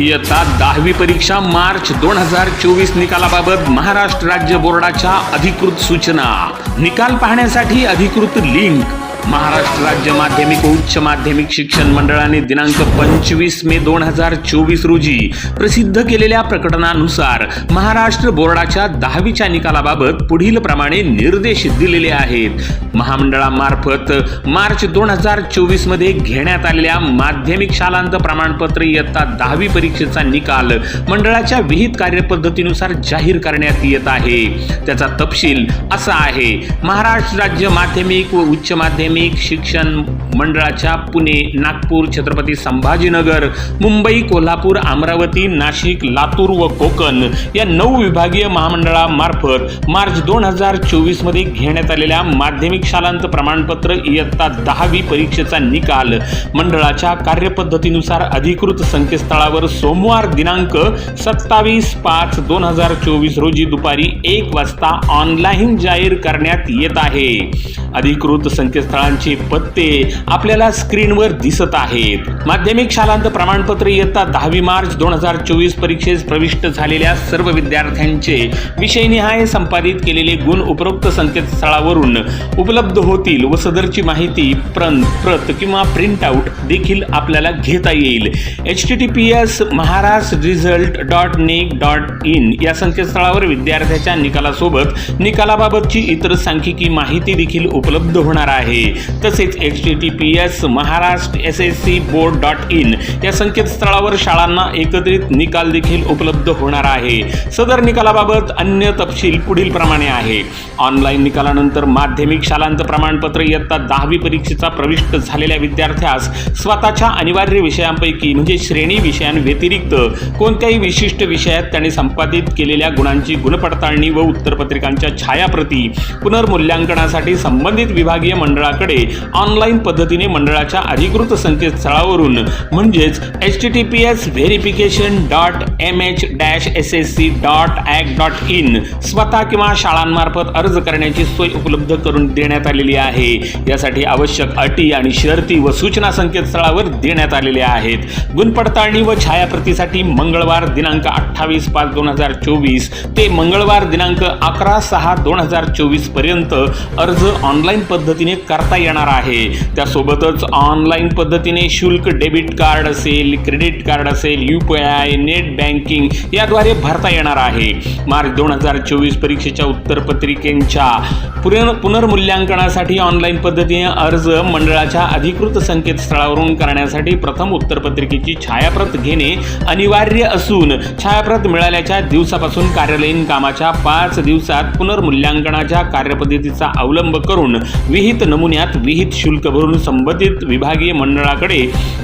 इयत्ता दहावी परीक्षा मार्च दोन हजार चोवीस निकालाबाबत महाराष्ट्र राज्य बोर्डाच्या अधिकृत सूचना. निकाल पाहण्यासाठी अधिकृत लिंक. महाराष्ट्र राज्य माध्यमिक व उच्च माध्यमिक शिक्षण मंडळाने दिनांक पंचवीस मे दोन हजार चोवीस रोजी प्रसिद्ध केलेल्या प्रकटनानुसार महाराष्ट्र बोर्डाच्या दहावीच्या निकालाबाबत पुढील प्रमाणे निर्देश दिलेले आहेत. महामंडळामार्फत मार्च दोन हजार चोवीसमध्ये घेण्यात आलेल्या माध्यमिक शालांत प्रमाणपत्र इयत्ता दहावी परीक्षेचा निकाल मंडळाच्या विहित कार्यपद्धतीनुसार जाहीर करण्यात येत आहे. त्याचा तपशील असा आहे. महाराष्ट्र राज्य माध्यमिक व उच्च माध्यमिक शिक्षण मंडळाच्या पुणे नागपूर छत्रपती संभाजीनगर मुंबई कोल्हापूर अमरावती नाशिक लातूर व कोकण या नऊ विभागीय महामंडळामार्फत मार्च दोन हजार चोवीसमध्ये घेण्यात आलेल्या माध्यमिक शालांत प्रमाणपत्र इयत्ता दहावी परीक्षेचा निकाल. मंडळाच्या कार्यपद्धतीनुसार अधिकृत संकेतस्थळावर सोमवार दिनांक सत्तावीस पाच दोन हजार चोवीस रोजी दुपारी एक वाजता ऑनलाईन जाहीर करण्यात येत आहे. अधिकृत संकेतस्थळ संकेतस्थळांचे पत्ते आपल्याला स्क्रीनवर दिसत आहेत. माध्यमिक शालांत प्रमाणपत्र इयत्ता दहावी मार्च दोन हजार चोवीस परीक्षेस प्रविष्ट झालेल्या सर्व विद्यार्थ्यांचे विषयनिहाय संपादित केलेले गुण उपरोक्त संकेतस्थळावरून उपलब्ध होतील व सदरची माहिती प्रंत प्रत किंवा प्रिंट आउट देखील आपल्याला घेता येईल. H T T P S Maharashtra result dot nic dot in या संकेतस्थळावर विद्यार्थ्याच्या निकालासोबत निकालाबाबतची इतर सांख्यिकी माहिती देखील उपलब्ध होणार आहे. तसेच H T T P S Maharashtra S S C board dot in या संकेतस्थळावर शाळांना एकत्रित निकाल देखील उपलब्ध होणार आहे. सदर निकालाबाबत अन्य तपशील पुढील प्रमाणे आहे. ऑनलाईन निकालानंतर माध्यमिक शालांत प्रमाणपत्र इयत्ता दहावी परीक्षेचा प्रविष्ट झालेल्या विद्यार्थ्यास स्वतःच्या अनिवार्य विषयांपैकी म्हणजे श्रेणी विषयांव्यतिरिक्त कोणत्याही विशिष्ट विषयात त्यांनी संपादित केलेल्या गुणांची गुणपडताळणी व उत्तरपत्रिकांच्या छायाप्रती पुनर्मूल्यांकनासाठी संबंधित विभागीय मंडळाकडे ऑनलाईन पद्धतीने मंडळाच्या अधिकृत संकेतस्थळावरून म्हणजेच H T T P S verification dot M H dash S S C dot ac dot in स्वतः किंवा शाळांमार्फत अर्ज करण्याची सोय उपलब्ध करून देण्यात आलेली आहे. यासाठी आवश्यक अटी आणि शर्ती व सूचना संकेतस्थळावर देण्यात आलेल्या आहेत. गुणपडताळणी व छायाप्रतीसाठी मंगळवार दिनांक अठ्ठावीस पाच दोन हजार चोवीस ते मंगळवार दिनांक अकरा सहा दोन हजार चोवीसपर्यंत अर्ज ऑनलाईन पद्धतीने करता येणार आहे. त्यासोबतच ऑनलाईन पद्धतीने शुल्क डेबिट कार्ड असेल क्रेडिट कार्ड असेल U P I net banking याद्वारे भरता येणार आहे. मार्च दोन हजार चोवीस परीक्षेच्या उत्तरपत्रिकेंच्या पुन पुनर्मूल्यांकनासाठी ऑनलाईन पद्धतीने अर्ज मंडळाच्या अधिकृत संकेतस्थळावरून करण्यासाठी प्रथम उत्तरपत्रिकेची छायाप्रत घेणे अनिवार्य असून छायाप्रत मिळाल्याच्या दिवसापासून कार्यालयीन कामाच्या पाच दिवसात पुनर्मूल्यांकनाच्या कार्यपद्धतीचा अवलंब करून विहित महिन्यात विहित शुल्क भरून संबंधित विभागीय मंडळाकडे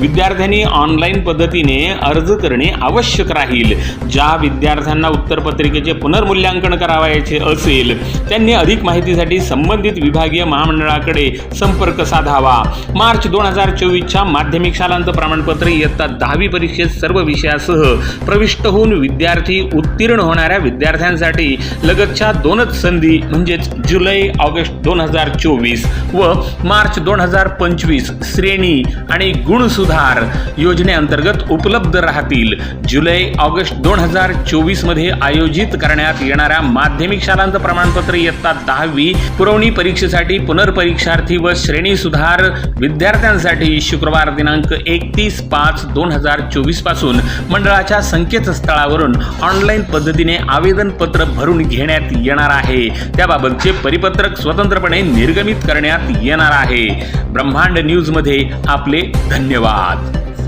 विद्यार्थ्यांनी ऑनलाईन पद्धतीने अर्ज करणे आवश्यक राहील. ज्या विद्यार्थ्यांना उत्तरपत्रिकेचे पुनर्मूल्यांकन करावायचे असेल त्यांनी अधिक माहितीसाठी संबंधित विभागीय महामंडळाकडे संपर्क साधावा. मार्च दोन हजार चोवीसच्या माध्यमिक शालांत प्रमाणपत्र इयत्ता दहावी परीक्षेत सर्व विषयासह प्रविष्ट होऊन विद्यार्थी उत्तीर्ण होणाऱ्या विद्यार्थ्यांसाठी लगतच्या दोनच संधी म्हणजेच जुलै ऑगस्ट दोन हजार चोवीस व मार्च दोन हजार पंचवीस श्रेणी आणि गुण सुधार योजनेअंतर्गत उपलब्ध राहतील. जुलै ऑगस्ट दोन हजार चोवीसमध्ये आयोजित करण्यात येणाऱ्या माध्यमिक शालांचं प्रमाणपत्र इयत्ता दहावी पुरवणी परीक्षेसाठी पुनर्परीक्षार्थी व श्रेणी सुधार विद्यार्थ्यांसाठी शुक्रवार दिनांक एकतीस पाच दोन हजार चोवीसपासून मंडळाच्या संकेतस्थळावरून ऑनलाईन पद्धतीने आवेदनपत्र भरून घेण्यात येणार आहे. त्याबाबतचे परिपत्रक स्वतंत्रपणे निर्गमित करण्यात येणार आहे. ब्रह्मांड न्यूजमध्ये आपले धन्यवाद.